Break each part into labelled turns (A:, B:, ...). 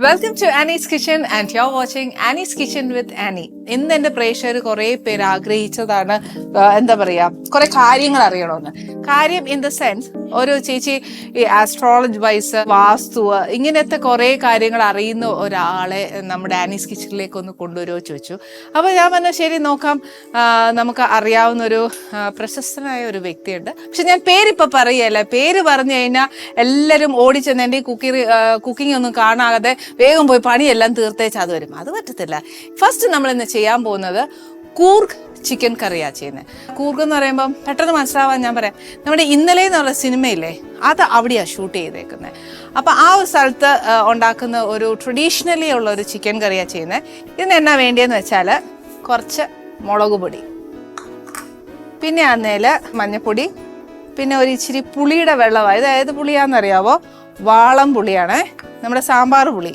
A: Welcome to Annie's kitchen and you are watching Annie's kitchen with Annie ഇന്ന് എന്റെ പ്രേക്ഷകർ കുറെ പേര് ആഗ്രഹിച്ചതാണ് എന്താ പറയാ കുറെ കാര്യങ്ങൾ അറിയണമെന്ന്. കാര്യം ഇൻ ദ സെൻസ് ഒരു ചേച്ചി ഈ ആസ്ട്രോളജി വൈസ് വാസ്തു ഇങ്ങനത്തെ കുറേ കാര്യങ്ങൾ അറിയുന്ന ഒരാളെ നമ്മുടെ ആനീസ് കിച്ചണിലേക്ക് ഒന്ന് കൊണ്ടുവരുമോ ചോദിച്ചു. അപ്പോൾ ഞാൻ പറഞ്ഞു ശരി നോക്കാം. നമുക്ക് അറിയാവുന്ന ഒരു പ്രശസ്തനായ ഒരു വ്യക്തിയുണ്ട്. പക്ഷെ ഞാൻ പേരിപ്പോൾ പറയല്ല പേര് പറഞ്ഞു കഴിഞ്ഞാൽ എല്ലാവരും ഓടിച്ചെന്ന് എന്റെ കുക്കി കുക്കിംഗ് ഒന്നും കാണാതെ വേഗം പോയി പണിയെല്ലാം തീർത്തേച്ച് അത് വരും. അത് പറ്റത്തില്ല. ഫസ്റ്റ് നമ്മൾ ഇന്ന് ചെയ്യാൻ പോകുന്നത്? കൂർഗ് ചിക്കൻ കറിയാ ചെയ്യുന്നത് കൂർഗ് എന്ന് പറയുമ്പം പെട്ടെന്ന് മനസ്സിലാവാൻ ഞാൻ പറയാം. നമ്മുടെ ഇന്നലെ എന്നുള്ള സിനിമയില്ലേ അത് അവിടെയാണ് ഷൂട്ട് ചെയ്തേക്കുന്നത് അപ്പം ആ ഒരു സ്ഥലത്ത് ഉണ്ടാക്കുന്ന ഒരു ട്രഡീഷണലി ഉള്ള ഒരു ചിക്കൻ കറിയാണ് ചെയ്യുന്നത് ഇതിന് എന്നാ വേണ്ടിയെന്ന് വെച്ചാൽ കുറച്ച് മുളക് പൊടി പിന്നെ അന്നേൽ മഞ്ഞപ്പൊടി പിന്നെ ഒരു ഇച്ചിരി പുളിയുടെ വെള്ളമാണ് ഏത് പുളിയാണെന്നറിയാവോ വാളം പുളിയാണ് നമ്മുടെ സാമ്പാർ പുളി.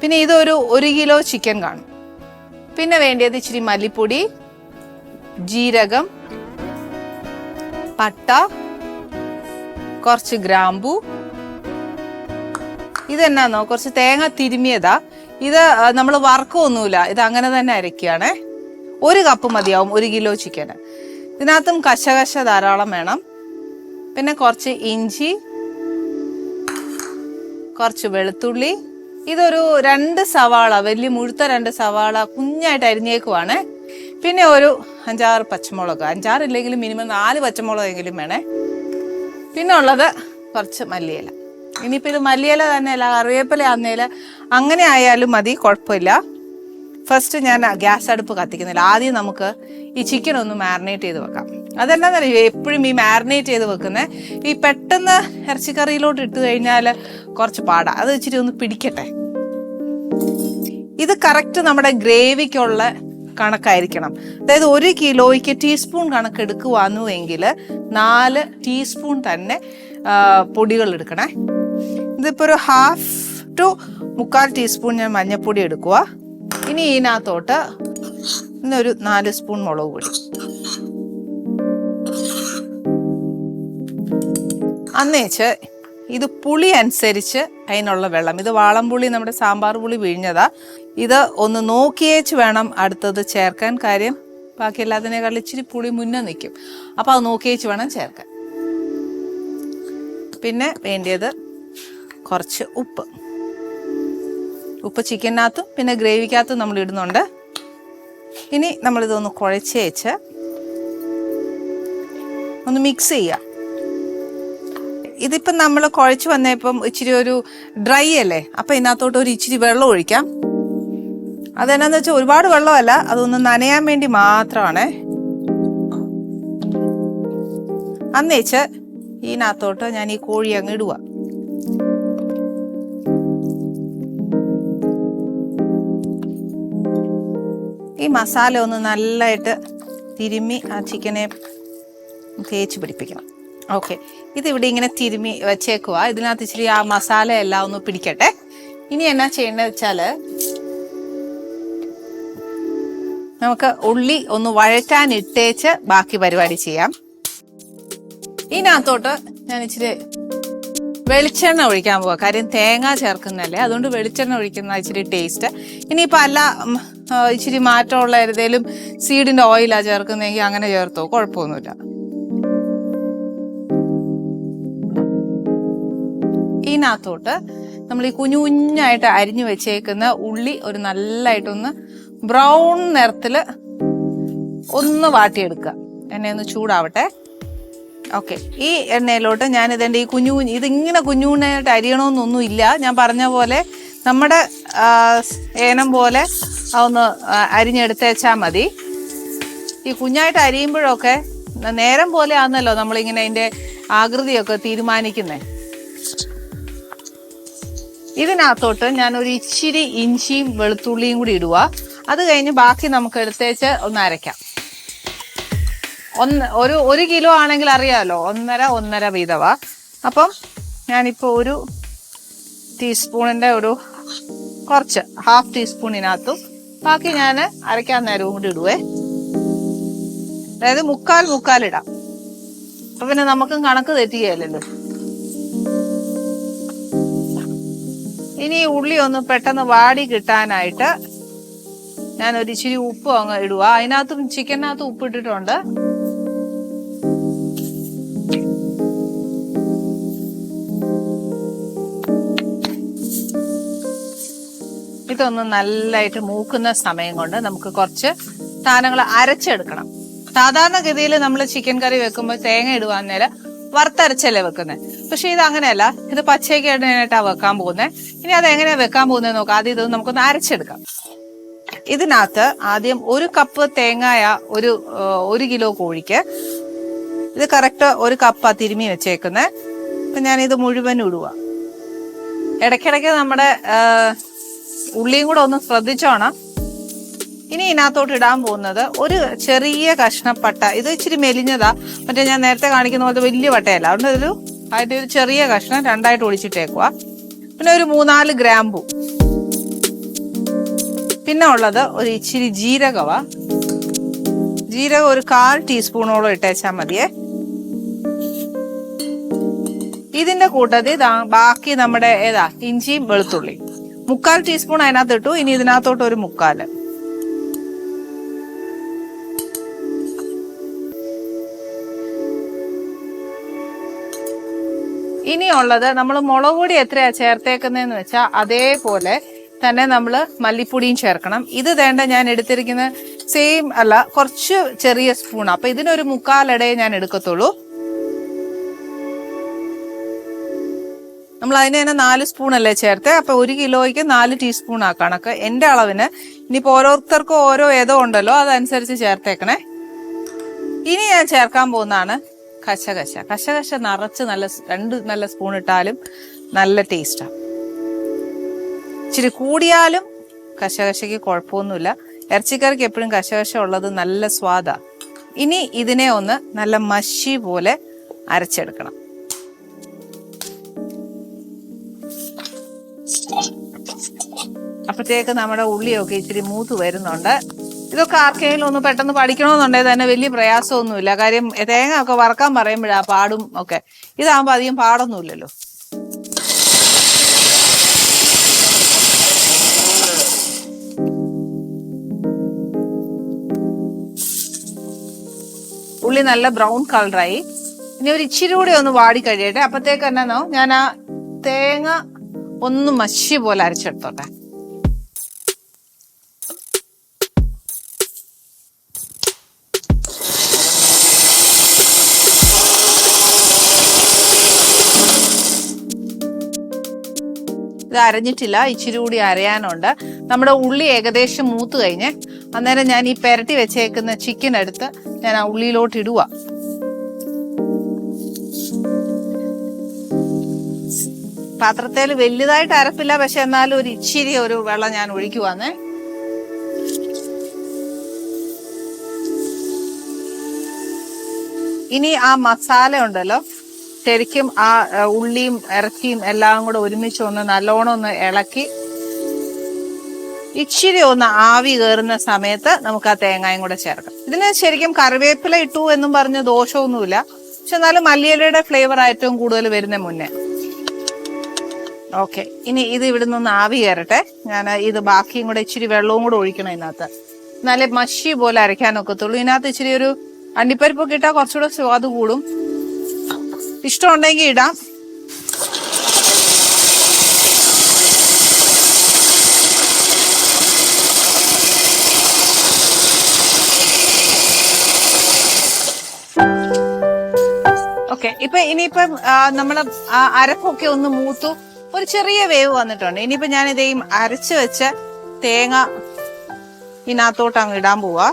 A: പിന്നെ ഇതൊരു ഒരു കിലോ ചിക്കൻ കാണും. പിന്നെ വേണ്ടിയത് ഇച്ചിരി മല്ലിപ്പൊടി ജീരകം പട്ട കുറച്ച് ഗ്രാമ്പു. ഇതെന്നാന്നോ? കുറച്ച് തേങ്ങ തിരുമിയതാ. ഇത് നമ്മൾ വറക്കൊന്നുമില്ല. ഇത് അങ്ങനെ തന്നെ അരക്കുകയാണേ ഒരു കപ്പ് മതിയാവും ഒരു കിലോ ചിക്കന് ഇതിനകത്തും കശകശ ധാരാളം വേണം. പിന്നെ കുറച്ച് ഇഞ്ചി കുറച്ച് വെളുത്തുള്ളി. ഇതൊരു രണ്ട് സവാള വലിയ മുഴുത്ത രണ്ട് സവാള കുഞ്ഞായിട്ട് അരിഞ്ഞേക്കുവാണ്. പിന്നെ ഒരു അഞ്ചാറ് പച്ചമുളക്. അഞ്ചാറില്ലെങ്കിലും മിനിമം നാല് പച്ചമുളകെങ്കിലും വേണേ. പിന്നെ ഉള്ളത് കുറച്ച് മല്ലിയില. ഇനിയിപ്പോൾ ഇത് മല്ലിയില തന്നെയല്ല കറിവേപ്പില ആന്നേല അങ്ങനെ ആയാലും മതി കുഴപ്പമില്ല. ഫസ്റ്റ് ഞാൻ ഗ്യാസ് അടുപ്പ് കത്തിക്കുന്നില്ല. ആദ്യം നമുക്ക് ഈ ചിക്കൻ ഒന്ന് മാറിനേറ്റ് ചെയ്ത് വെക്കാം. അതെന്താണെന്നറിയോ എപ്പോഴും ഈ മാറിനേറ്റ് ചെയ്ത് വെക്കുന്നത് ഈ പെട്ടെന്ന് ഇറച്ചിക്കറിയിലോട്ട് ഇട്ട് കഴിഞ്ഞാൽ കുറച്ച് പാടാ. അത് ഇച്ചിരി ഒന്ന് പിടിക്കട്ടെ. ഇത് കറക്റ്റ് നമ്മുടെ ഗ്രേവിക്കുള്ള കണക്കായിരിക്കണം. അതായത് ഒരു കിലോയ്ക്ക് ടീസ്പൂൺ കണക്ക് എടുക്കുവാന്നു എങ്കിൽ നാല് ടീസ്പൂൺ തന്നെ പൊടികൾ എടുക്കണേ ഇതിപ്പോൾ ഒരു ഹാഫ് ടു മുക്കാൽ ടീസ്പൂൺ ഞാൻ മഞ്ഞൾപ്പൊടി എടുക്കുക ഇനി ഇതിനകത്തോട്ട് ഇന്നൊരു നാല് സ്പൂൺ മുളക് പൊടി. അന്നേച്ച് ഇത് പുളി അനുസരിച്ച് അതിനുള്ള വെള്ളം. ഇത് വാളംപുളി നമ്മുടെ സാമ്പാർ പുളി പിഴിഞ്ഞതാ. ഇത് ഒന്ന് നോക്കിയേച്ച് വേണം അടുത്തത് ചേർക്കാൻ കാര്യം. ബാക്കി എല്ലാത്തിനേക്കാൾ ഇച്ചിരി പുളി മുന്നേ നിൽക്കും അപ്പോൾ അത് നോക്കിയേച്ച് വേണം ചേർക്കാൻ. പിന്നെ വേണ്ടിയത് കുറച്ച് ഉപ്പ്. ഉപ്പ് ചിക്കനകത്തും പിന്നെ ഗ്രേവിക്കകത്തും നമ്മൾ ഇടുന്നുണ്ട്. ഇനി നമ്മളിതൊന്ന് കുഴച്ചേച്ച് ഒന്ന് മിക്സ് ചെയ്യുക ഇതിപ്പം നമ്മൾ കുഴച്ച് വന്നപ്പം ഇച്ചിരി ഒരു ഡ്രൈ അല്ലേ? അപ്പം ഇതിനകത്തോട്ട് ഒരു ഇച്ചിരി വെള്ളം ഒഴിക്കാം. അതെന്നാന്ന് വെച്ചാൽ ഒരുപാട് വെള്ളമല്ല അതൊന്ന് നനയാൻ വേണ്ടി മാത്രമാണ് അന്നേച്ച് ഇതിനകത്തോട്ട് ഞാൻ ഈ കോഴി അങ്ങ് ഇടുക ഈ മസാല ഒന്ന് നല്ലതായിട്ട് തിരുമ്മി ആ ചിക്കനെ തേച്ച് പിടിപ്പിക്കണം. ഓക്കെ. ഇതിവിടെ ഇങ്ങനെ തിരുമ്മി വെച്ചേക്കുക ഇതിനകത്ത് ഇച്ചിരി ആ മസാല എല്ലാം ഒന്ന് പിടിക്കട്ടെ. ഇനി എന്നാ ചെയ്യേണ്ടത് വെച്ചാൽ നമുക്ക് ഉള്ളി ഒന്ന് വഴറ്റാൻ ഇട്ടേച്ച് ബാക്കി പരിപാടി ചെയ്യാം. ഇതിനകത്തോട്ട് ഞാൻ ഇച്ചിരി വെളിച്ചെണ്ണ ഒഴിക്കാൻ പോവാ. കാര്യം തേങ്ങ ചേർക്കുന്നല്ലേ അതുകൊണ്ട് വെളിച്ചെണ്ണ ഒഴിക്കുന്ന ഇച്ചിരി ടേസ്റ്റ് ഇനിയിപ്പോൾ അല്ല ഇച്ചിരി മാറ്റമുള്ള ഏതെങ്കിലും സീഡിന്റെ ഓയിലാണ് ചേർക്കുന്നതെങ്കിൽ അങ്ങനെ ചേർത്തോ. കുഴപ്പമൊന്നുമില്ല. ഇതിനകത്തോട്ട് നമ്മൾ ഈ കുഞ്ഞു കുഞ്ഞായിട്ട് അരിഞ്ഞു വെച്ചേക്കുന്ന ഉള്ളി ഒരു നല്ലതായിട്ടൊന്ന് ബ്രൗൺ നിറത്തിൽ ഒന്ന് വാട്ടിയെടുക്കുക എണ്ണ ഒന്ന് ചൂടാവട്ടെ. ഓക്കെ. ഈ എണ്ണയിലോട്ട് ഞാൻ ഇതെന്റെ ഈ കുഞ്ഞു കുഞ്ഞു ഇതിങ്ങനെ കുഞ്ഞു കുഞ്ഞായിട്ട് അരിയണമെന്നൊന്നും ഇല്ല. ഞാൻ പറഞ്ഞ പോലെ നമ്മുടെ ഏനം പോലെ അതൊന്ന് അരിഞ്ഞെടുത്തേച്ചാൽ മതി. ഈ കുഞ്ഞായിട്ട് അരിയുമ്പോഴൊക്കെ നേരം പോലെ ആണല്ലോ നമ്മളിങ്ങനെ അതിന്റെ ആകൃതിയൊക്കെ തീരുമാനിക്കുന്നത് ഇതിനകത്തോട്ട് ഞാനൊരു ഇച്ചിരി ഇഞ്ചിയും വെളുത്തുള്ളിയും കൂടി ഇടുക അത് കഴിഞ്ഞ് ബാക്കി നമുക്ക് എടുത്തേച്ച് ഒന്ന് അരയ്ക്കാം. ഒന്ന് ഒരു ഒരു കിലോ ആണെങ്കിൽ അറിയാമല്ലോ ഒന്നര ഒന്നര വീതവ. അപ്പം ഞാനിപ്പോൾ ഒരു ടീസ്പൂണിന്റെ ഒരു കുറച്ച് ഹാഫ് ടീസ്പൂണിനകത്തും ബാക്കി ഞാൻ അരയ്ക്കാൻ നേരവും കൂടി ഇടുവേ. അതായത് മുക്കാൽ മുക്കാൽ ഇടാം. അപ്പൊ പിന്നെ നമുക്കും കണക്ക് തെറ്റുകയല്ലോ ഇനി ഉള്ളി ഒന്ന് പെട്ടെന്ന് വാടി കിട്ടാനായിട്ട് ഞാൻ ഒരു ഇച്ചിരി ഉപ്പ് അങ്ങ് ഇടുക അതിനകത്തും ചിക്കനകത്ത് ഉപ്പ് ഇട്ടിട്ടുണ്ട്. ഇതൊന്ന് നല്ലായിട്ട് മൂക്കുന്ന സമയം കൊണ്ട് നമുക്ക് കുറച്ച് സാധനങ്ങൾ അരച്ചെടുക്കണം. സാധാരണഗതിയിൽ നമ്മൾ ചിക്കൻ കറി വെക്കുമ്പോൾ തേങ്ങ ഇടുവാൻ നേരം വറുത്തരച്ചല്ലേ വെക്കുന്നത് പക്ഷെ ഇത് അങ്ങനെയല്ല. ഇത് പച്ചയ്ക്കായിട്ടാണ് വെക്കാൻ പോകുന്നത് ഇനി അത് എങ്ങനെയാ വെക്കാൻ പോകുന്നത് നോക്കാം. ആദ്യം ഇത് നമുക്കൊന്ന് അരച്ചെടുക്കാം. ഇതിനകത്ത് ആദ്യം ഒരു കപ്പ് തേങ്ങായ ഒരു ഒരു കിലോ കോഴിക്ക് ഇത് കറക്റ്റ് ഒരു കപ്പാ തിരുമി വെച്ചേക്കുന്നത് ഞാൻ ഇത് മുഴുവൻ ഇടുക ഇടയ്ക്കിടയ്ക്ക് നമ്മുടെ ഉള്ളിയും കൂടെ ഒന്ന് ശ്രദ്ധിച്ചോണം. ഇനി ഇതിനകത്തോട്ട് ഇടാൻ പോകുന്നത് ഒരു ചെറിയ കഷ്ണപ്പട്ട. ഇത് ഇച്ചിരി മെലിഞ്ഞതാ. മറ്റേ ഞാൻ നേരത്തെ കാണിക്കുന്ന പോലത്തെ വലിയ പട്ടയല്ല. അതുകൊണ്ട് ഒരു അതിന്റെ ഒരു ചെറിയ കഷ്ണം രണ്ടായിട്ട് ഒഴിച്ചിട്ടേക്കുക പിന്നെ ഒരു മൂന്നാൽ ഗ്രാമ്പു. പിന്നെ ഉള്ളത് ഒരു ഇച്ചിരി ജീരകവ. ജീരകം ഒരു കാൽ ടീസ്പൂണോളം ഇട്ടേച്ചാൽ മതിയേ. ഇതിന്റെ കൂട്ടത്തിൽ ബാക്കി നമ്മുടെ ഏതാ ഇഞ്ചിയും വെളുത്തുള്ളി മുക്കാൽ ടീസ്പൂൺ അതിനകത്ത് ഇട്ടു ഇനി ഇതിനകത്തോട്ട് ഒരു മുക്കാൽ. ഇനിയുള്ളത് നമ്മൾ മുളക് പൊടി എത്രയാ ചേർത്തേക്കുന്നതെന്ന് വെച്ചാൽ അതേപോലെ തന്നെ നമ്മൾ മല്ലിപ്പൊടിയും ചേർക്കണം. ഇത് വേണ്ട ഞാൻ എടുത്തിരിക്കുന്ന സെയിം അല്ല കുറച്ച് ചെറിയ സ്പൂൺ അപ്പൊ ഇതിനൊരു മുക്കാലടയെ ഞാൻ എടുക്കത്തുള്ളൂ. നമ്മൾ അതിന് തന്നെ നാല് സ്പൂൺ അല്ലേ ചേർത്ത്? അപ്പൊ ഒരു കിലോയ്ക്ക് നാല് ടീസ്പൂൺ ആ കണക്ക്. എന്റെ അളവിന് ഇനിയിപ്പോ ഓരോരുത്തർക്കും ഓരോ ഏതോ ഉണ്ടല്ലോ അതനുസരിച്ച് ചേർത്തേക്കണേ. ഇനി ഞാൻ ചേർക്കാൻ പോകുന്നതാണ് കശകശ. കശകശ നിറച്ച് നല്ല രണ്ട് നല്ല സ്പൂൺ ഇട്ടാലും നല്ല ടേസ്റ്റാണ് ഇച്ചിരി കൂടിയാലും കശകശയ്ക്ക് കുഴപ്പമൊന്നുമില്ല. ഇറച്ചിക്കറിക്ക് എപ്പോഴും കശകശ ഉള്ളത് നല്ല സ്വാദാ. ഇനി ഇതിനെ ഒന്ന് നല്ല മഷി പോലെ അരച്ചെടുക്കണം. അപ്പോഴത്തേക്ക് നമ്മുടെ ഉള്ളിയൊക്കെ ഇച്ചിരി മൂത്ത് വരുന്നുണ്ട്. ഇതൊക്കെ ആർക്കെങ്കിലും ഒന്ന് പെട്ടെന്ന് പഠിക്കണമെന്നുണ്ടെങ്കിൽ തന്നെ വലിയ പ്രയാസമൊന്നുമില്ല. കാര്യം തേങ്ങ ഒക്കെ വറക്കാൻ പറയുമ്പോഴാ പാടും ഒക്കെ. ഇതാകുമ്പോൾ അധികം പാടൊന്നുമില്ലല്ലോ. ഉള്ളി നല്ല ബ്രൗൺ കളറായി ഇനി ഒരു ഇച്ചിരി കൂടി ഒന്ന് വാടി കഴിയട്ടെ. അപ്പത്തേക്ക് എന്നാന്നോ ഞാൻ ആ തേങ്ങ ഒന്ന് മഷി പോലെ അരച്ചെടുത്തോട്ടെ. ഇത് അരഞ്ഞിട്ടില്ല ഇച്ചിരി കൂടി അരയാനുണ്ട്. നമ്മുടെ ഉള്ളി ഏകദേശം മൂത്ത് കഴിഞ്ഞ് അന്നേരം ഞാൻ ഈ പെരട്ടി വെച്ചേക്കുന്ന ചിക്കൻ എടുത്ത് ഞാൻ ആ ഉള്ളിയിലോട്ട് ഇടുക പാത്രത്തിൽ വലുതായിട്ട് അരപ്പില്ല പക്ഷെ എന്നാലും ഒരു ഇച്ചിരി ഒരു വെള്ളം ഞാൻ ഒഴിക്കുവാന്നേ. ഇനി ആ മസാല ഉണ്ടല്ലോ ശരിക്കും ആ ഉള്ളിയും ഇറച്ചിയും എല്ലാം കൂടെ ഒരുമിച്ച് ഒന്ന് നല്ലോണം ഒന്ന് ഇളക്കി ഇച്ചിരി ഒന്ന് ആവി കയറുന്ന സമയത്ത് നമുക്ക് ആ തേങ്ങയും കൂടെ ചേർക്കാം. ഇതിന് ശരിക്കും കറിവേപ്പില ഇട്ടു എന്നും പറഞ്ഞ് ദോഷമൊന്നുമില്ല. പക്ഷെ എന്നാലും മല്ലിയിലയുടെ ഫ്ലേവർ ഏറ്റവും കൂടുതൽ വരുന്ന മുന്നേ. ഓക്കെ ഇനി ഇത് ഇവിടെ നിന്ന് ആവി കയറട്ടെ. ഞാൻ ഇത് ബാക്കിയും കൂടെ ഇച്ചിരി വെള്ളവും കൂടെ ഒഴിക്കണം ഇതിനകത്ത്. എന്നാലേ മഷി പോലെ അരയ്ക്കാനൊക്കത്തുള്ളൂ ഇതിനകത്ത് ഇച്ചിരി ഒരു അണ്ടിപ്പരിപ്പൊക്കെ ഇട്ടാൽ കുറച്ചുകൂടെ സ്വാദ് കൂടും. ഇഷ്ടമുണ്ടെങ്കിൽ ഇടാം. ഓക്കെ. ഇപ്പൊ ഇനിയിപ്പം ആ, നമ്മൾ അരപ്പൊക്കെ ഒന്ന് മൂത്തു. ഒരു ചെറിയ വേവ് വന്നിട്ടുണ്ട്. ഇനിയിപ്പോ ഞാൻ ഇതേ അരച്ചു വെച്ച തേങ്ങ ഇതിനകത്തോട്ട് അങ്ങ് ഇടാൻ പോവാ.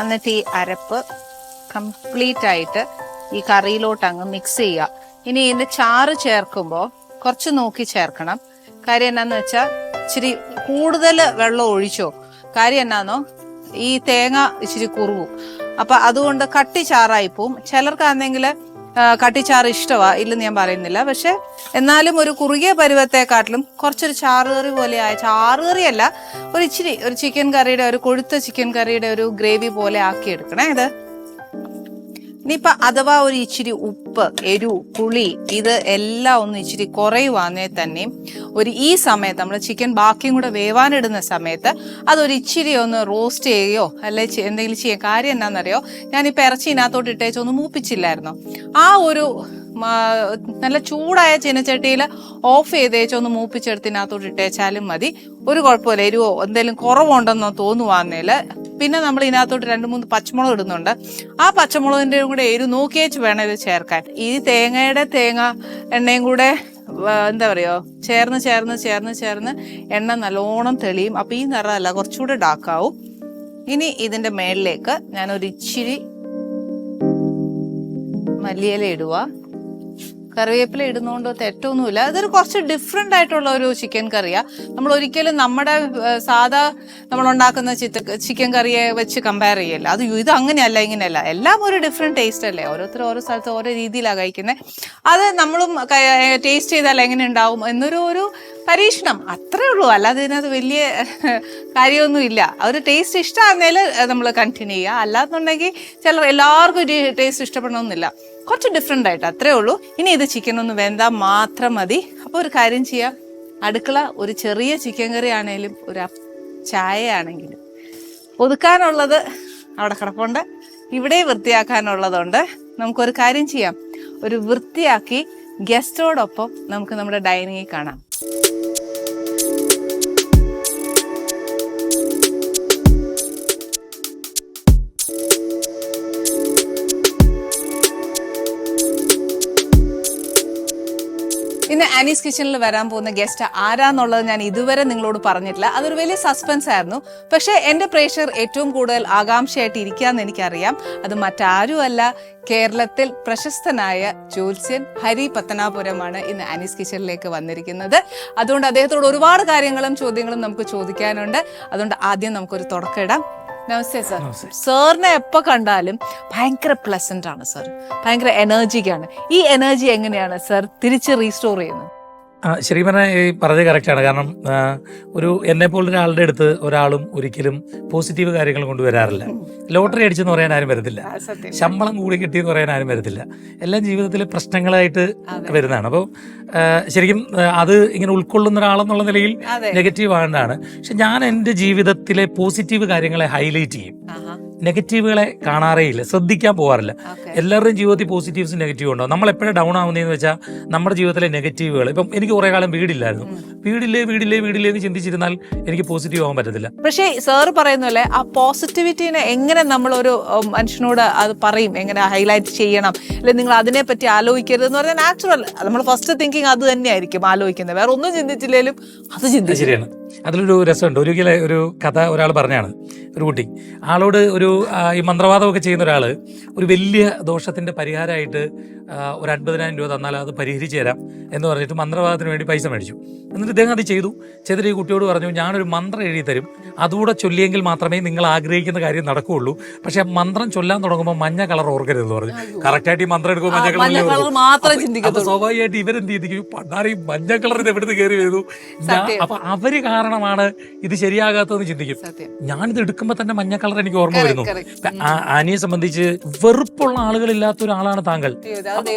A: എന്നിട്ട് ഈ അരപ്പ് കംപ്ലീറ്റ് ആയിട്ട് ഈ കറിയിലോട്ട് അങ്ങ് മിക്സ് ചെയ്യുക. ഇനി ഇതിന്റെ ചാറ് ചേർക്കുമ്പോൾ കുറച്ച് നോക്കി ചേർക്കണം. കാര്യം എന്നാന്ന് വെച്ചാൽ ഇച്ചിരി കൂടുതൽ വെള്ളം ഒഴിച്ചോ? കാര്യം എന്നാന്നോ? ഈ തേങ്ങ ഇച്ചിരി കുറുവും അപ്പൊ അതുകൊണ്ട് കട്ടി ചാറായി പോവും ചിലർക്കാണെങ്കിൽ കട്ടിച്ചാറ് ഇഷ്ടമാ ഇല്ലെന്ന് ഞാൻ പറയുന്നില്ല. പക്ഷെ എന്നാലും ഒരു കുറുകിയ പരുവത്തെക്കാട്ടിലും കുറച്ചൊരു ചാറുകറി പോലെ ആയ ചാറുകറിയല്ല ഒരു ഇച്ചിരി ഒരു ചിക്കൻ കറിയുടെ ഒരു കൊഴുത്ത ചിക്കൻ കറിയുടെ ഒരു ഗ്രേവി പോലെ ആക്കി എടുക്കണേ ഇത് ഇനിയിപ്പൊ അഥവാ ഒരു ഇച്ചിരി ഉപ്പ് എരു പുളി ഇത് എല്ലാം ഒന്ന് ഇച്ചിരി കുറയുവാന്നേ തന്നെ ഒരു ഈ സമയത്ത് നമ്മൾ ചിക്കൻ ബാക്കിയും കൂടെ വേവാനിടുന്ന സമയത്ത് അതൊരു ഇച്ചിരി ഒന്ന് റോസ്റ്റ് ചെയ്യുകയോ അല്ലെ എന്തെങ്കിലും ചെയ്യാം കാര്യം എന്താണെന്നറിയോ ഞാനിപ്പോൾ ഇറച്ചി ഇതിനകത്തോട്ട് ഇട്ടേച്ചൊന്ന് മൂപ്പിച്ചില്ലായിരുന്നു? ആ ഒരു നല്ല ചൂടായ ചീനച്ചട്ടിയിൽ ഓഫ് ചെയ്തേച്ച് ഒന്ന് മൂപ്പിച്ചെടുത്തിനകത്തോട്ട് ഇട്ടേച്ചാലും മതി. ഒരു കുഴപ്പമില്ല. എരിവോ എന്തെങ്കിലും കുറവുണ്ടെന്നോ തോന്നുവാന്നേൽ. പിന്നെ നമ്മൾ ഇതിനകത്തോട്ട് രണ്ട് മൂന്ന് പച്ചമുളക് ഇടുന്നുണ്ട്. ആ പച്ചമുളകിന്റെ കൂടെ എരിവ് നോക്കിയേച്ച് വേണം ഇത് ചേർക്കാൻ. ഈ തേങ്ങയുടെ തേങ്ങ എണ്ണയും കൂടെ എന്താ പറയുക ചേർന്ന് ചേർന്ന് ചേർന്ന് ചേർന്ന് എണ്ണ നല്ലോണം തെളിയും. അപ്പം ഈ നിറമല്ല കുറച്ചുകൂടെ ഡാക്കാവും ഇനി ഇതിന്റെ മേളിലേക്ക് ഇച്ചിരി മല്ലിയില ഇടുക കറിവേപ്പില ഇടുന്നതുകൊണ്ട് തെറ്റൊന്നുമില്ല. അതൊരു കുറച്ച് ഡിഫറെന്റ് ആയിട്ടുള്ള ഒരു ചിക്കൻ കറിയാ. നമ്മൾ ഒരിക്കലും നമ്മുടെ സാധാ നമ്മൾ ഉണ്ടാക്കുന്ന ചിത്ത ചിക്കൻ കറിയെ വെച്ച് കമ്പയർ ചെയ്യല്ല. അത് ഇത് അങ്ങനെയല്ല ഇങ്ങനെയല്ല. എല്ലാം ഒരു ഡിഫറെന്റ് ടേസ്റ്റ് അല്ലേ? ഓരോരുത്തർ ഓരോ സ്ഥലത്ത് ഓരോ രീതിയിലാണ് കഴിക്കുന്നത് അത് നമ്മളും ടേസ്റ്റ് ചെയ്താൽ എങ്ങനെ ഉണ്ടാവും എന്നൊരു ഒരു പരീക്ഷണം. അത്രേ ഉള്ളൂ. അല്ലാതെ ഇതിനകത്ത് വലിയ കാര്യമൊന്നുമില്ല. ഒരു ടേസ്റ്റ് ഇഷ്ടമാകുന്നതിൽ നമ്മൾ കണ്ടിന്യൂ ചെയ്യുക. അല്ലാന്നുണ്ടെങ്കിൽ ചിലർ എല്ലാവർക്കും ഒരു ടേസ്റ്റ് ഇഷ്ടപ്പെടണമെന്നില്ല കുറച്ച് ഡിഫറെന്റ് ആയിട്ട് അത്രേ ഉള്ളൂ. ഇനി ഇത് ചിക്കൻ ഒന്ന് വേണ്ട മാത്രം മതി. അപ്പോൾ ഒരു കാര്യം ചെയ്യാം. അടുക്കള ഒരു ചെറിയ ചിക്കൻ കറി ആണെങ്കിലും ഒരു ചായ ആണെങ്കിലും ഒതുക്കാനുള്ളത് അവിടെ കിടപ്പുണ്ട്. ഇവിടെ വൃത്തിയാക്കാനുള്ളതുണ്ട്. നമുക്കൊരു കാര്യം ചെയ്യാം. ഒരു വൃത്തിയാക്കി ഗസ്റ്റോടൊപ്പം നമുക്ക് നമ്മുടെ ഡൈനിങ്ങിൽ കാണാം. ഇന്ന് ആനീസ് കിച്ചണിൽ വരാൻ പോകുന്ന ഗസ്റ്റ് ആരാന്നുള്ളത് ഞാൻ ഇതുവരെ നിങ്ങളോട് പറഞ്ഞിട്ടില്ല. അതൊരു വലിയ സസ്പെൻസ് ആയിരുന്നു. പക്ഷേ എന്റെ പ്രേക്ഷകർ ഏറ്റവും കൂടുതൽ ആകാംക്ഷയായിട്ട് ഇരിക്കാന്ന് എനിക്കറിയാം. അത് മറ്റാരുമല്ല. കേരളത്തിൽ പ്രശസ്തനായ ജ്യോത്സ്യൻ ഹരി പത്തനാപുരമാണ് ഇന്ന് ആനീസ് കിച്ചണിലേക്ക് വന്നിരിക്കുന്നത്. അതുകൊണ്ട് അദ്ദേഹത്തോട് ഒരുപാട് കാര്യങ്ങളും ചോദ്യങ്ങളും നമുക്ക് ചോദിക്കാനുണ്ട്. അതുകൊണ്ട് ആദ്യം നമുക്കൊരു തുടക്കമിടാം നമസ്തേ സാർ സാറിനെ എപ്പൊ കണ്ടാലും ഭയങ്കര പ്ലസന്റ് ആണ് സാർ ഭയങ്കര എനർജിക്കാണ് ഈ എനർജി എങ്ങനെയാണ് സാർ തിരിച്ച് റീസ്റ്റോർ ചെയ്യുന്നത്?
B: ഈ പറഞ്ഞത് കറക്റ്റാണ് കാരണം ഒരു എന്നെ പോലുള്ള ഒരാളുടെ അടുത്ത് ഒരാളും ഒരിക്കലും പോസിറ്റീവ് കാര്യങ്ങൾ കൊണ്ടുവരാറില്ല ലോട്ടറി അടിച്ചെന്ന് പറയാൻ ആരും വരത്തില്ല. ശമ്പളം കൂടി കിട്ടിയെന്ന് പറയാൻ ആരും വരത്തില്ല. എല്ലാം ജീവിതത്തിലെ പ്രശ്നങ്ങളായിട്ട് വരുന്നതാണ്. അപ്പോൾ ശരിക്കും അത് ഇങ്ങനെ ഉൾക്കൊള്ളുന്ന ഒരാളെന്നുള്ള നിലയിൽ നെഗറ്റീവ് ആകേണ്ടതാണ് പക്ഷെ ഞാൻ എന്റെ ജീവിതത്തിലെ പോസിറ്റീവ് കാര്യങ്ങളെ ഹൈലൈറ്റ് ചെയ്യും. നെഗറ്റീവുകളെ കാണാറേ ഇല്ല ശ്രദ്ധിക്കാൻ പോകാറില്ല എല്ലാവരുടെയും ജീവിതത്തിൽ പോസിറ്റീവ്സും നെഗറ്റീവും ഉണ്ടോ? നമ്മൾ എപ്പോഴും ഡൗൺ ആവുന്നതെന്ന് വെച്ചാൽ നമ്മുടെ ജീവിതത്തിലെ നെഗറ്റീവുകൾ. ഇപ്പം എനിക്ക് കുറേ കാലം വീടില്ലായിരുന്നു. വീടില്ലേ വീടില്ലേ വീടില്ലേ എന്ന് ചിന്തിച്ചിരുന്നാൽ എനിക്ക് പോസിറ്റീവ് ആവാൻ പറ്റത്തില്ല.
A: പക്ഷേ സാറ് പറയുന്നല്ലേ ആ പോസിറ്റിവിറ്റിനെ എങ്ങനെ നമ്മൾ ഒരു മനുഷ്യനോട് അത് പറയും? എങ്ങനെ ഹൈലൈറ്റ് ചെയ്യണം? അല്ലെങ്കിൽ നിങ്ങൾ അതിനെ പറ്റി ആലോചിക്കരുത് എന്ന് പറഞ്ഞാൽ നാച്ചുറൽ നമ്മൾ ഫസ്റ്റ് തിങ്കിങ് അത് തന്നെയായിരിക്കും ആലോചിക്കുന്നത്. വേറെ ഒന്നും ചിന്തിച്ചില്ലെങ്കിലും അത്
B: അത്
A: ചിന്തിച്ചു
B: ശരിയാണ്. അതിലൊരു രസമുണ്ട്. ഒരിക്കലെ ഒരു കഥ ഒരാൾ പറഞ്ഞാണ്. ഒരു കുട്ടി. ആളോട് ഒരു ഈ മന്ത്രവാദമൊക്കെ ചെയ്യുന്ന ഒരാൾ ഒരു വലിയ ദോഷത്തിന്റെ പരിഹാരമായിട്ട് ഒരു അൻപതിനായിരം രൂപ തന്നാൽ അത് പരിഹരിച്ചു തരാം എന്ന് പറഞ്ഞിട്ട് മന്ത്രവാദത്തിന് വേണ്ടി പൈസ മേടിച്ചു. എന്നിട്ട് ഇദ്ദേഹം അത് ചെയ്തു. ചെയ്തിട്ട് ഈ കുട്ടിയോട് പറഞ്ഞു ഞാനൊരു മന്ത്രം എഴുതി തരും അതുകൂടെ ചൊല്ലിയെങ്കിൽ മാത്രമേ നിങ്ങൾ ആഗ്രഹിക്കുന്ന കാര്യം നടക്കുകയുള്ളൂ. പക്ഷെ മന്ത്രം ചൊല്ലാൻ തുടങ്ങുമ്പോൾ മഞ്ഞ കളർ ഓർക്കരുത് എന്ന് പറഞ്ഞു കറക്റ്റായിട്ട് ഈ മന്ത്രം എടുക്കുമ്പോൾ മഞ്ഞ കളർ മാത്രം
A: ചിന്തിക്കത്തുള്ളൂ.
B: സ്വാഭാവികമായിട്ട് ഇവരെന്ത് ചെയ്തിരിക്കും പണ്ടാറി മഞ്ഞ കളർ ഇത് എവിടുന്ന് കയറി വരുന്നു? അപ്പൊ അവർ കാരണമാണ് ഇത് ശരിയാകാത്തതെന്ന് ചിന്തിക്കും. ഞാനിത് എടുക്കുമ്പോൾ തന്നെ മഞ്ഞ കളർ എനിക്ക് ഓർമ്മ വരുന്നു. ആനിയെ സംബന്ധിച്ച് വെറുപ്പുള്ള ആളുകളില്ലാത്ത ഒരാളാണ് താങ്കൾ.
A: അത്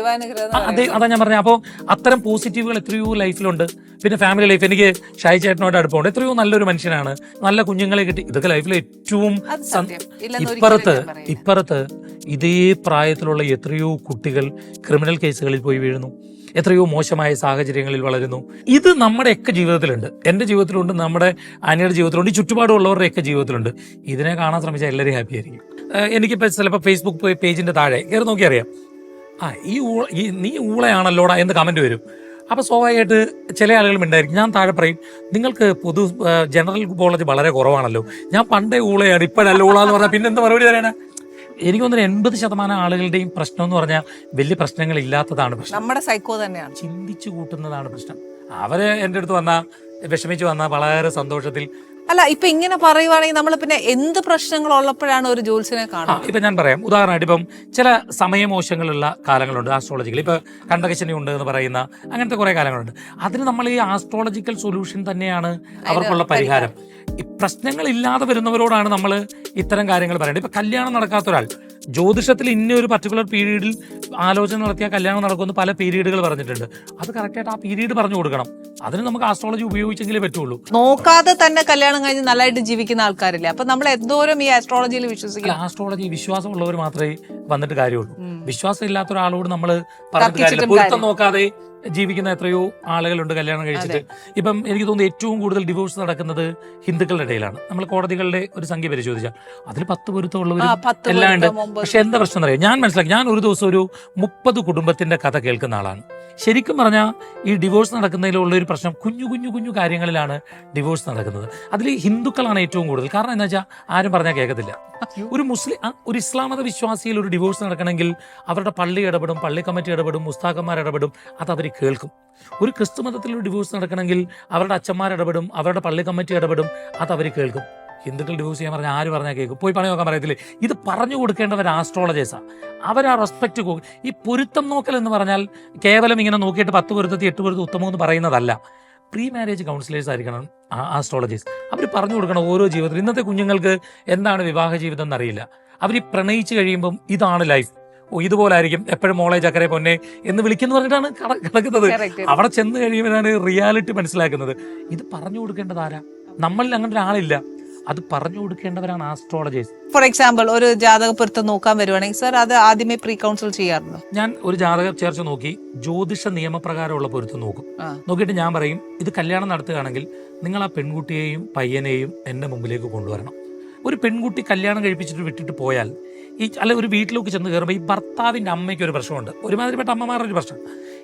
B: അതെ അതാ ഞാൻ പറഞ്ഞത് അപ്പോൾ അത്തരം പോസിറ്റീവുകൾ എത്രയോ ലൈഫിലുണ്ട്. പിന്നെ ഫാമിലി ലൈഫ് എനിക്ക് ഷായി ചേട്ടനോട് അടുപ്പമുണ്ട്. എത്രയോ നല്ലൊരു മനുഷ്യനാണ്. നല്ല കുഞ്ഞുങ്ങളെ കിട്ടി. ഇതൊക്കെ ലൈഫിൽ ഏറ്റവും ഇപ്പുറത്ത് ഇപ്പുറത്ത് ഇതേ പ്രായത്തിലുള്ള എത്രയോ കുട്ടികൾ ക്രിമിനൽ കേസുകളിൽ പോയി വീഴുന്നു. എത്രയോ മോശമായ സാഹചര്യങ്ങളിൽ വളരുന്നു. ഇത് നമ്മുടെയൊക്കെ ജീവിതത്തിലുണ്ട്. എന്റെ ജീവിതത്തിലുണ്ട് നമ്മുടെ അനിയുടെ ജീവിതത്തിലുണ്ട് ഈ ചുറ്റുപാടുള്ളവരുടെയൊക്കെ ജീവിതത്തിലുണ്ട്. ഇതിനെ കാണാൻ ശ്രമിച്ചാൽ എല്ലാവരും ഹാപ്പി ആയിരിക്കും. എനിക്കിപ്പോ എനിക്കിപ്പോൾ ചിലപ്പോൾ ഫേസ്ബുക്ക് പേജിന്റെ താഴെ കയറി നോക്കി അറിയാം ആ ഈ ഊള ഈ നീ ഊളയാണല്ലോടാ എന്ന് കമന്റ് വരും. അപ്പോൾ സ്വാഭാവികമായിട്ട് ചില ആളുകൾ ഉണ്ടായിരിക്കും. ഞാൻ താഴെ പറയും നിങ്ങൾക്ക് പൊതു ജനറൽ കോളേജ് വളരെ കുറവാണല്ലോ. ഞാൻ പണ്ടേ ഊളയാണ് ഇപ്പോഴല്ല ഊള എന്ന് പറഞ്ഞാൽ പിന്നെ എന്താ മറുപടി തരാനാ എനിക്ക് തോന്നുന്നു എൺപത് ശതമാനം ആളുകളുടെയും പ്രശ്നം എന്ന് പറഞ്ഞാൽ വലിയ പ്രശ്നങ്ങൾ ഇല്ലാത്തതാണ് പ്രശ്നം.
A: നമ്മുടെ സൈക്കോ തന്നെയാണ്.
B: ചിന്തിച്ചു കൂട്ടുന്നതാണ് പ്രശ്നം. അവരെ എന്റെ അടുത്ത് വന്ന വിഷമിച്ച് വന്ന വളരെ സന്തോഷത്തിൽ
A: അല്ല ഇപ്പൊ ഇങ്ങനെ പറയുവാണെങ്കിൽ നമ്മൾ പിന്നെ എന്ത് പ്രശ്നങ്ങൾ ഉള്ളപ്പോഴാണ് ഒരു ജോത്സ്യനെ
B: ആ
A: കാണുന്നത്?
B: ഇപ്പൊ ഞാൻ പറയാം. ഉദാഹരണമായിട്ട് ഇപ്പം ചില സമയമോശങ്ങളുള്ള കാലങ്ങളുണ്ട് ആസ്ട്രോളജിക്കൽ ഇപ്പൊ കണ്ടകശനി ഉണ്ട് എന്ന് പറയുന്ന അങ്ങനത്തെ കുറെ കാലങ്ങളുണ്ട്. അതിന് നമ്മൾ ഈ ആസ്ട്രോളജിക്കൽ സൊല്യൂഷൻ തന്നെയാണ് അവർക്കുള്ള പരിഹാരം. ഈ പ്രശ്നങ്ങൾ ഇല്ലാതെ വരുന്നവരോടാണ് നമ്മൾ ഇത്തരം കാര്യങ്ങൾ പറയുന്നത് ഇപ്പൊ കല്യാണം നടക്കാത്ത ഒരാൾ ജ്യോതിഷത്തിൽ ഇന്ന ഒരു പർട്ടിക്കുലർ പീരീഡിൽ ആലോചന നടത്തിയ കല്യാണം നടക്കുമെന്ന് പല പീരീഡുകൾ പറഞ്ഞിട്ടുണ്ട്. അത് കറക്റ്റായിട്ട് ആ പീരീഡ് പറഞ്ഞു കൊടുക്കണം. അതിന് നമുക്ക് ആസ്ട്രോളജി ഉപയോഗിച്ചെങ്കിലേ പറ്റുള്ളൂ.
A: നോക്കാതെ തന്നെ കല്യാണം കഴിഞ്ഞ് നല്ലതായിട്ട് ജീവിക്കുന്ന ആൾക്കാരില്ല? അപ്പൊ നമ്മൾ എന്തോരം ഈ ആസ്ട്രോളജിയിൽ വിശ്വസിക്കുക
B: ആസ്ട്രോളജി വിശ്വാസമുള്ളവർ മാത്രമേ വന്നിട്ട് കാര്യമുള്ളൂ. വിശ്വാസം ഇല്ലാത്ത ഒരാളോട് നമ്മൾ പറഞ്ഞിട്ട് കാര്യമില്ല.
A: തർക്കിച്ചിട്ടും
B: പൊരുത്തം നോക്കാതെ ജീവിക്കുന്ന എത്രയോ ആളുകളുണ്ട് കല്യാണം കഴിച്ചിട്ട്. ഇപ്പം എനിക്ക് തോന്നുന്നു ഏറ്റവും കൂടുതൽ ഡിവോഴ്സ് നടക്കുന്നത് ഹിന്ദുക്കളുടെ ഇടയിലാണ്. നമ്മൾ കോടതികളുടെ ഒരു സംഖ്യ പരിശോധിച്ചാൽ അതിൽ പത്ത്
A: പത്ത്
B: എല്ലാം ഉണ്ട്. പക്ഷെ എന്താ പ്രശ്നം അറിയാം ഞാൻ മനസ്സിലാക്കി. ഞാൻ ഒരു ദിവസം ഒരു മുപ്പത് കുടുംബത്തിന്റെ കഥ കേൾക്കുന്ന ആളാണ്. ശരിക്കും പറഞ്ഞാൽ ഈ ഡിവോഴ്സ് നടക്കുന്നതിലുള്ള ഒരു പ്രശ്നം കുഞ്ഞു കുഞ്ഞു കുഞ്ഞു കാര്യങ്ങളിലാണ് ഡിവോഴ്സ് നടക്കുന്നത്. അതിൽ ഹിന്ദുക്കളാണ് ഏറ്റവും കൂടുതൽ. കാരണം എന്താ വെച്ചാൽ ആരും പറഞ്ഞാൽ കേൾക്കത്തില്ല. ഒരു മുസ്ലിം ഒരു ഇസ്ലാം മത വിശ്വാസിയിൽ ഒരു ഡിവോഴ്സ് നടക്കണമെങ്കിൽ അവരുടെ പള്ളി ഇടപെടും പള്ളി കമ്മിറ്റി ഇടപെടും മുസ്താക്കന്മാർ ഇടപെടും അത് അവർ കേൾക്കും. ഒരു ക്രിസ്തു മതത്തിൽ ഒരു ഡിവോഴ്സ് നടക്കണമെങ്കിൽ അവരുടെ അച്ഛന്മാർ ഇടപെടും അവരുടെ പള്ളി കമ്മിറ്റി ഇടപെടും അത് അവർ കേൾക്കും. ഹിന്ദുക്കൾ ഡിവോഴ്സ് ചെയ്യാൻ പറഞ്ഞാൽ ആര് പറഞ്ഞാൽ കേൾക്കും? പോയി പണി നോക്കാൻ പറയത്തില്ലേ? ഇത് പറഞ്ഞു കൊടുക്കേണ്ടവർ ആസ്ട്രോളജേഴ്സാണ് അവർ ആ. റെസ്പെക്ട് ഈ പൊരുത്തം നോക്കൽ എന്ന് പറഞ്ഞാൽ കേവലം ഇങ്ങനെ നോക്കിയിട്ട് പത്ത് പൊരുത്തത്തി എട്ട് പൊരുത്തം ഉത്തമം എന്ന് പറയുന്നതല്ല. പ്രീ മാരേജ് കൗൺസിലേഴ്സ് ആയിരിക്കണം ആസ്ട്രോളജീസ് അവർ പറഞ്ഞു കൊടുക്കണം ഓരോ ജീവിതത്തിൽ ഇന്നത്തെ കുഞ്ഞുങ്ങൾക്ക് എന്താണ് വിവാഹ ജീവിതം എന്നറിയില്ല. അവർ പ്രണയിച്ച് കഴിയുമ്പം ഇതാണ് ലൈഫ് ഓ ഇതുപോലെ ആയിരിക്കും എപ്പോഴും മോളെ ചക്കരെ പൊന്നെ എന്ന് വിളിക്കുന്നു പറഞ്ഞിട്ടാണ് കട- കിടക്കുന്നത് അവിടെ ചെന്ന് കഴിയുമ്പോഴാണ് റിയാലിറ്റി മനസ്സിലാക്കുന്നത്. ഇത് പറഞ്ഞു കൊടുക്കേണ്ടത് ആരാ? നമ്മളിൽ അങ്ങനെ ഒരാളില്ല അത് പറഞ്ഞു കൊടുക്കേണ്ടവരാണ് ആസ്ട്രോളജേഴ്സ്
A: ഫോർ എക്സാമ്പിൾ ഒരു ജാതക പൊരുത്തം നോക്കാൻ വരുവാണെങ്കിൽ സാർ അത് ആദ്യമേ പ്രീ കൗൺസിൽ ചെയ്യാറുണ്ട്?
B: ഞാൻ ഒരു ജാതക ചേർച്ച നോക്കി ജ്യോതിഷ നിയമപ്രകാരമുള്ള പൊരുത്തം നോക്കും. നോക്കിയിട്ട് ഞാൻ പറയും ഇത് കല്യാണം നടത്തുകയാണെങ്കിൽ നിങ്ങൾ ആ പെൺകുട്ടിയെയും പയ്യനെയും എന്റെ മുമ്പിലേക്ക് കൊണ്ടുവരണം. ഒരു പെൺകുട്ടി കല്യാണം കഴിപ്പിച്ചിട്ട് വിട്ടിട്ട് പോയാൽ ഈ അല്ല ഒരു വീട്ടിലേക്ക് ചെന്ന് കയറുമ്പോൾ ഈ ഭർത്താവിന്റെ അമ്മയ്ക്ക് ഒരു പ്രശ്നമുണ്ട്. ഒരുമാതിരിപ്പെട്ട അമ്മമാരുടെ ഒരു പ്രശ്നം.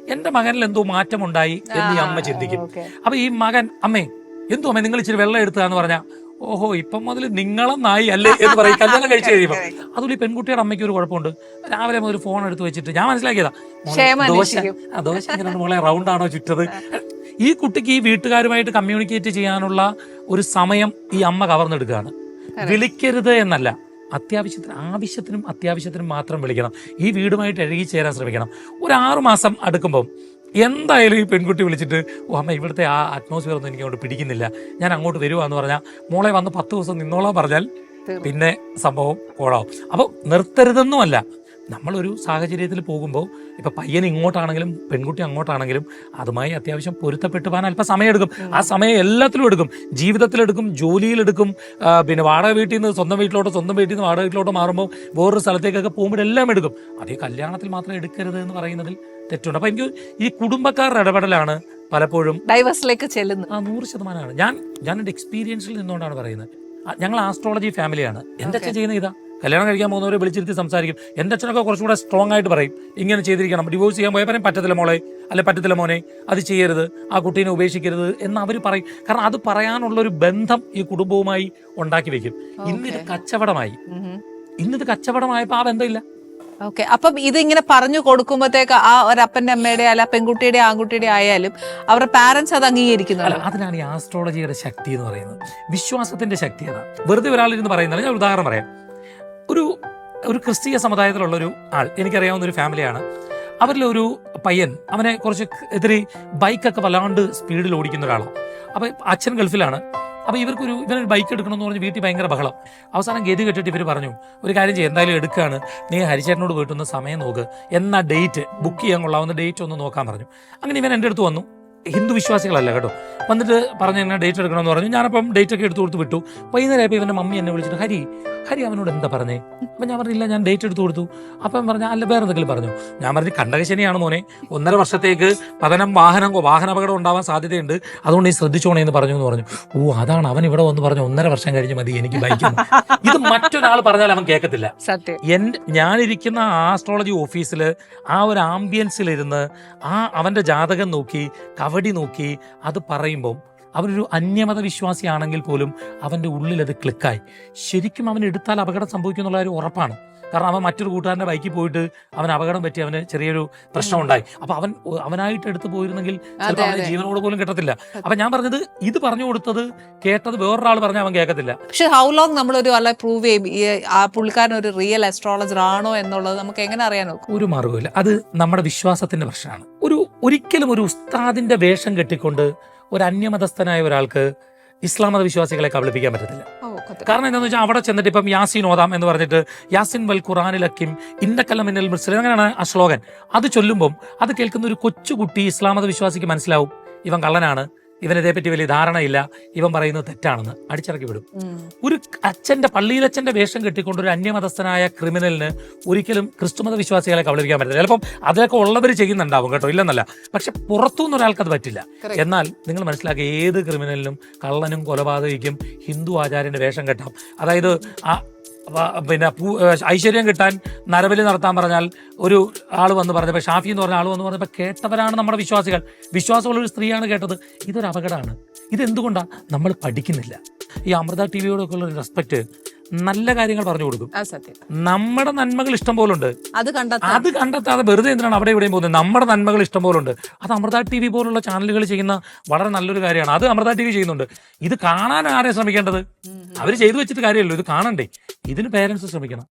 B: എന്റെ മകനിൽ എന്തോ മാറ്റമുണ്ടായി എന്ന് ഈ അമ്മ ചിന്തിക്കും.
A: അപ്പോൾ
B: അപ്പൊ ഈ മകൻ അമ്മേ എന്തോ അമ്മേ നിങ്ങൾ ഇച്ചിരി വെള്ളം എടുത്താന്ന് പറഞ്ഞാൽ ഓഹോ ഇപ്പം മുതൽ നിങ്ങളെന്നായി അല്ലേ? എന്ന് പറയും. കല്യാണം കഴിച്ചു കഴിയുമ്പോൾ അതുപോലെ ഈ പെൺകുട്ടിയുടെ അമ്മയ്ക്ക് ഒരു കുഴപ്പമുണ്ട്. രാവിലെ ഒരു ഫോൺ എടുത്ത് വെച്ചിട്ട് ഞാൻ മനസ്സിലാക്കിയതാ ദോശ. ദോശ എങ്ങനെയാണ് മോളെ റൗണ്ട് ആണോ ചുറ്റത്? ഈ കുട്ടിക്ക് ഈ വീട്ടുകാരുമായിട്ട് കമ്മ്യൂണിക്കേറ്റ് ചെയ്യാനുള്ള ഒരു സമയം ഈ അമ്മ കവർന്നെടുക്കുകയാണ്. വിളിക്കരുത് എന്നല്ല. അത്യാവശ്യത്തിന് ആവശ്യത്തിനും അത്യാവശ്യത്തിനും മാത്രം വിളിക്കണം. ഈ വീടുമായിട്ട് ഇഴകി ചേരാൻ ശ്രമിക്കണം. ഒരു ആറു മാസം അടുക്കുമ്പം എന്തായാലും ഈ പെൺകുട്ടി വിളിച്ചിട്ട് ഓ അമ്മ ഇവിടുത്തെ ആ അറ്റ്മോസ്ഫിയർ ഒന്നും എനിക്ക് അങ്ങോട്ട് പിടിക്കുന്നില്ല. ഞാൻ അങ്ങോട്ട് വരുവാന്ന് പറഞ്ഞാൽ മോളെ വന്ന് പത്ത് ദിവസം നിന്നോളാൻ പറഞ്ഞാൽ പിന്നെ സംഭവം കോളാവും. അപ്പോൾ നിർത്തരുതെന്നുമല്ല. നമ്മളൊരു സാഹചര്യത്തിൽ പോകുമ്പോൾ ഇപ്പൊ പയ്യൻ ഇങ്ങോട്ടാണെങ്കിലും പെൺകുട്ടി അങ്ങോട്ടാണെങ്കിലും അതുമായി അത്യാവശ്യം പൊരുത്തപ്പെട്ടു പോകാൻ അല്പം സമയമെടുക്കും ആ സമയം എല്ലാത്തിലും എടുക്കും. ജീവിതത്തിലെടുക്കും ജോലിയിലെടുക്കും പിന്നെ വാടക വീട്ടിൽ നിന്ന് സ്വന്തം വീട്ടിലോട്ട് സ്വന്തം വീട്ടിൽ നിന്ന് വാടക വീട്ടിലോട്ട് മാറുമ്പോൾ വേറൊരു സ്ഥലത്തേക്കൊക്കെ പോകുമ്പോൾ എല്ലാം എടുക്കും. അതേ കല്യാണത്തിൽ മാത്രം എടുക്കരുത് എന്ന് പറയുന്നതിൽ തെറ്റുണ്ട്. അപ്പൊ എനിക്ക് ഈ കുടുംബക്കാരുടെ ഇടപെടലാണ് പലപ്പോഴും
A: ഡൈവേഴ്സിലേക്ക് ചെല്ലുന്നത്
B: ആ നൂറ് ശതമാനമാണ്. ഞാൻ ഞാൻ എന്റെ എക്സ്പീരിയൻസിൽ നിന്നുകൊണ്ടാണ് പറയുന്നത്. ഞങ്ങൾ ആസ്ട്രോളജി ഫാമിലിയാണ് എന്റെ അച്ഛൻ ചെയ്യുന്ന ഇതാ? കല്യാണം കഴിക്കാൻ പോകുന്നവരെ വിളിച്ചിരുത്തി സംസാരിക്കും. എന്റെ അച്ഛനൊക്കെ കുറച്ചുകൂടെ സ്ട്രോങ് ആയിട്ട് പറയും. ഇങ്ങനെ ചെയ്തിരിക്കണം. ഡിവോഴ്സ് ചെയ്യാൻ പോയാൽ പറയും പറ്റത്തില്ല മോളെ. അല്ലെ പറ്റത്തില്ല മോനെ അത് ചെയ്യരുത്. ആ കുട്ടീനെ ഉപേക്ഷിക്കരുത്. എന്ന് അവർ പറയും. കാരണം അത് പറയാനുള്ള ഒരു ബന്ധം ഈ കുടുംബവുമായി ഉണ്ടാക്കി വെക്കും. ഇന്നിത് കച്ചവടമായി. ഇന്നിത് കച്ചവടമായപ്പോൾ ആ ബന്ധമില്ല
A: ഓക്കെ അപ്പം ഇതിങ്ങനെ പറഞ്ഞു കൊടുക്കുമ്പോഴത്തേക്ക് ആ ഒരു അപ്പന്റെ അമ്മയുടെ അല്ല പെൺകുട്ടിയുടെ ആൺകുട്ടിയുടെ ആയാലും അവരുടെ പാരന്റ്സ് അത്
B: അല്ല അതിനാണ് ഈ ആസ്ട്രോളജിയുടെ ശക്തി എന്ന് പറയുന്നത്. വിശ്വാസത്തിന്റെ ശക്തി അതാണ് വെറുതെ ഒരാളിരുന്ന് പറയുന്നില്ല ഞാൻ ഉദാഹരണം പറയാം. ഒരു ഒരു ക്രിസ്തീയ സമുദായത്തിലുള്ളൊരു ആൾ എനിക്കറിയാവുന്ന ഒരു ഫാമിലിയാണ്. അവരിലൊരു പയ്യൻ അവനെ കുറച്ച് എതിരെ ബൈക്കൊക്കെ വല്ലാണ്ട് സ്പീഡിൽ ഓടിക്കുന്ന ഒരാളാണ് അപ്പോൾ അച്ഛൻ ഗൾഫിലാണ്. അപ്പോൾ ഇവർക്കൊരു ഇവനൊരു ബൈക്ക് എടുക്കണമെന്ന് പറഞ്ഞ് വീട്ടിൽ ഭയങ്കര ബഹളം. അവസാനം ഗതി കെട്ടിട്ട് ഇവർ പറഞ്ഞു ഒരു കാര്യം ചെയ്യും എന്തായാലും എടുക്കുകയാണ് നീ ഹരിചേട്ടനോട് പോയിട്ടൊന്ന് സമയം നോക്ക്. എന്നാ ഡേറ്റ്? ബുക്ക് ചെയ്യാൻ കൊള്ളാവുന്ന ഡേറ്റ് ഒന്ന് നോക്കാൻ പറഞ്ഞു. അങ്ങനെ ഇവൻ എന്റെ അടുത്ത് വന്നു. ഹിന്ദു വിശ്വാസികളല്ല കേട്ടോ. വന്നിട്ട് പറഞ്ഞു എന്നെ ഡേറ്റ് എടുക്കണമെന്ന് പറഞ്ഞു. ഞാനപ്പം ഡേറ്റ് ഒക്കെ എടുത്തു കൊടുത്ത് വിട്ടു. വൈകുന്നേരം ആയപ്പോൾ ഇവന്റെ മമ്മി എന്നെ വിളിച്ചിട്ട് ഹരി ഹരി അവനോട് എന്താ പറഞ്ഞേ? അപ്പം ഞാൻ പറഞ്ഞില്ല ഞാൻ ഡേറ്റ് എടുത്തു കൊടുത്തു. അപ്പം പറഞ്ഞ അല്ല വേറെ എന്തെങ്കിലും പറഞ്ഞു? ഞാൻ പറഞ്ഞു കണ്ടകശനിയാണ് മോനെ. ഒന്നര വർഷത്തേക്ക് പതനം വാഹനം വാഹന അപകടം ഉണ്ടാവാൻ സാധ്യതയുണ്ട്. അതുകൊണ്ട് ഈ ശ്രദ്ധിച്ചോണേ എന്ന് പറഞ്ഞു എന്ന് പറഞ്ഞു. ഓ അതാണ് അവൻ ഇവിടെ വന്ന് പറഞ്ഞു ഒന്നര വർഷം കഴിഞ്ഞ് മതി എനിക്ക് ബൈക്ക് ഇത് മറ്റൊരാൾ പറഞ്ഞാൽ അവൻ കേൾക്കത്തില്ല. എന്റെ ഞാനിരിക്കുന്ന ആസ്ട്രോളജി ഓഫീസിൽ ആ ഒരു ആംബിയൻസിലിരുന്ന് ആ അവന്റെ ജാതകം നോക്കി കവടി നോക്കി അത് പറയുമ്പം അവനൊരു അന്യമത വിശ്വാസിയാണെങ്കിൽ പോലും അവന്റെ ഉള്ളിൽ അത് ക്ലിക്കായി. ശരിക്കും അവൻ എടുത്താൽ അപകടം സംഭവിക്കും എന്നുള്ള ഒരു ഉറപ്പാണ്. കാരണം അവൻ മറ്റൊരു കൂട്ടുകാരന്റെ ബൈക്കിൽ പോയിട്ട് അവൻ അപകടം പറ്റി അവന് ചെറിയൊരു പ്രശ്നം ഉണ്ടായി അപ്പൊ അവൻ അവനായിട്ട് എടുത്തു പോയിരുന്നെങ്കിൽ ചിലപ്പോൾ അവന്. ജീവനോട് പോലും കിട്ടത്തില്ല. അപ്പൊ ഞാൻ പറഞ്ഞത് ഇത് പറഞ്ഞു കൊടുത്തത് കേട്ടത് വേറൊരാൾ പറഞ്ഞാൽ അവൻ കേൾക്കത്തില്ല.
A: പക്ഷെ ഹൗ ലോങ് നമ്മളൊരു അല്ല പ്രൂവ് ചെയ്യും? ഈ ആ പുള്ളിക്കാരൻ ഒരു റിയൽ അസ്ട്രോളജർ ആണോ എന്നുള്ളത് നമുക്ക് എങ്ങനെ അറിയാൻ
B: ഒരു മാർഗമില്ല അത് നമ്മുടെ വിശ്വാസത്തിന്റെ പ്രശ്നമാണ്. ഒരിക്കലും ഒരു ഉസ്താദിന്റെ വേഷം കെട്ടിക്കൊണ്ട് ഒരു അന്യമതസ്ഥനായ ഒരാൾക്ക് ഇസ്ലാം മത വിശ്വാസികളെ കബളിപ്പിക്കാൻ പറ്റത്തില്ല. കാരണം എന്താണെന്ന് വെച്ചാൽ അവിടെ ചെന്നിട്ട് ഇപ്പം യാസിൻ ഓതാം എന്ന് പറഞ്ഞിട്ട് യാസിൻ വൽ ഖുറാനിലക്കിം ഇന്നക്കല്ല മിന്നൽ മുസ്ലിം അങ്ങനെയാണ് ആ ശ്ലോകൻ. അത് ചൊല്ലുമ്പം അത് കേൾക്കുന്ന ഒരു കൊച്ചുകുട്ടി ഇസ്ലാം മത വിശ്വാസിക്ക് മനസ്സിലാവും. ഇവൻ കള്ളനാണ്. ഇവനിതേപ്പറ്റി വലിയ ധാരണയില്ല. ഇവൻ പറയുന്നത് തെറ്റാണെന്ന്. അടിച്ചിറക്കി വിടും. ഒരു അച്ഛന്റെ പള്ളിയിലച്ഛന്റെ വേഷം കെട്ടിക്കൊണ്ട് ഒരു അന്യമതസ്ഥനായ ക്രിമിനലിന് ഒരിക്കലും ക്രിസ്തുമത വിശ്വാസികളെ കബളിപ്പിക്കാൻ പറ്റില്ല ചിലപ്പം അതിലൊക്കെ ഉള്ളവർ ചെയ്യുന്നുണ്ടാവും കേട്ടോ. ഇല്ലെന്നല്ല. പക്ഷെ പുറത്തുനിന്ന് ഒരാൾക്ക് അത് പറ്റില്ല എന്നാൽ നിങ്ങൾ മനസ്സിലാക്കുക ഏത് ക്രിമിനലിനും കള്ളനും കൊലപാതകയ്ക്കും ഹിന്ദു ആചാര്യന്റെ വേഷം കെട്ടാം. അതായത് ആ പിന്നെ ഐശ്വര്യം കിട്ടാൻ നരബലി നടത്താൻ പറഞ്ഞാൽ ഒരു ആൾ വന്ന് പറഞ്ഞപ്പോൾ ഷാഫി എന്ന് പറഞ്ഞ ആൾ വന്ന് പറഞ്ഞപ്പോൾ കേട്ടവരാണ് നമ്മുടെ വിശ്വാസികൾ. വിശ്വാസമുള്ള ഒരു സ്ത്രീയാണ് കേട്ടത്. ഇതൊരു അപകടമാണ്. ഇതെന്തുകൊണ്ടാണ് നമ്മൾ പഠിക്കുന്നില്ല. ഈ അമൃത ടി വിയോടൊക്കെ ഉള്ള റെസ്പെക്ട് നല്ല കാര്യങ്ങൾ പറഞ്ഞു കൊടുക്കും. നമ്മുടെ നന്മകൾ ഇഷ്ടം പോലെ ഉണ്ട്
A: അത്
B: അത് കണ്ടെത്താതെ വെറുതെ എന്തിനാണ് അവിടെ ഇവിടെയും പോകുന്നത്? നമ്മുടെ നന്മകൾ ഇഷ്ടം പോലെ ഉണ്ട് അത് അമൃത ടി വി പോലുള്ള ചാനലുകൾ ചെയ്യുന്ന വളരെ നല്ലൊരു കാര്യമാണ്. അത് അമൃത ടി വി ചെയ്യുന്നുണ്ട്. ഇത് കാണാൻ ആരെയും ശ്രമിക്കേണ്ടത്? അവർ ചെയ്തു വെച്ചിട്ട് കാര്യമല്ലോ ഇത് കാണണ്ടേ? ഇതിന് പേരൻസ് ശ്രമിക്കണം.